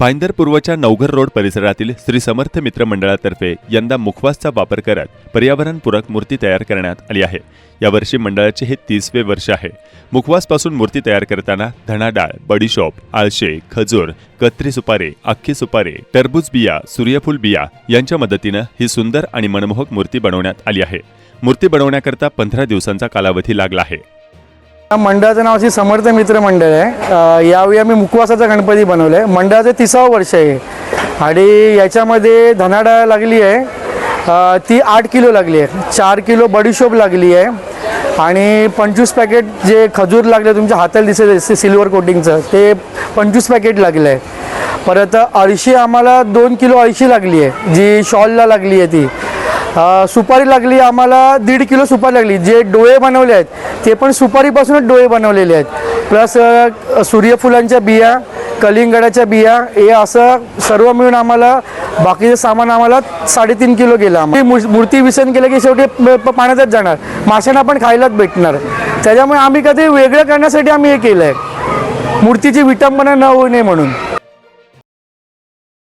Bhayandar पूर्वच्या Navghar road परिसरातील श्री समर्थ मित्र मंडळातर्फे यंदा मुखवासचा वापर करत पर्यावरणपूरक मूर्ती तयार करण्यात आली आहे. यावर्षी मंडळाचे हे तीसवे वर्ष आहे. मुखवासपासून मूर्ती तयार करताना धणा डाळ बडीशॉप आळशे खजूर कत्री सुपारे अख्खी सुपारे टरबूज बिया सूर्यफूल बिया यांच्या मदतीनं ही सुंदर आणि मनमोहक मूर्ती बनवण्यात आली आहे. मूर्ती बनवण्याकरता पंधरा दिवसांचा कालावधी लागला आहे. या मंडळाचं नाव अशी समर्थ मित्र मंडळ आहे यावेळी आम्ही मुखवासाचा गणपती बनवला आहे मंडळाचं तिसावं वर्ष आहे. आणि याच्यामध्ये धनाडा लागली आहे. ती आठ किलो लागली आहे. चार किलो बडीशोप लागली आहे. आणि पंचवीस पॅकेट जे खजूर लागले तुमच्या हाताला दिसेल सिल्वर कोटिंगचं ते पंचवीस पॅकेट लागलं आहे परत अळशी आम्हाला दोन किलो अळशी लागली आहे. जी शॉलला लागली आहे ती. सुपारी लागली आम्हाला दीड किलो सुपारी लागली. जे डोळे बनवले आहेत ते पण सुपारीपासूनच डोळे बनवलेले आहेत. प्लस सूर्यफुलांच्या बिया कलिंगडाच्या बिया हे असं सर्व मिळून आम्हाला बाकीचं सामान आम्हाला साडेतीन किलो गेलं आम्हाला. मूर्ती विसर्जन केलं की शेवटी प- प- पाण्यातच जाणार. माशांना पण खायलाच भेटणार. त्याच्यामुळे आम्ही कधी वेगळं करण्यासाठी आम्ही हे केलं आहे मूर्तीची विटंबना न होऊ नये म्हणून.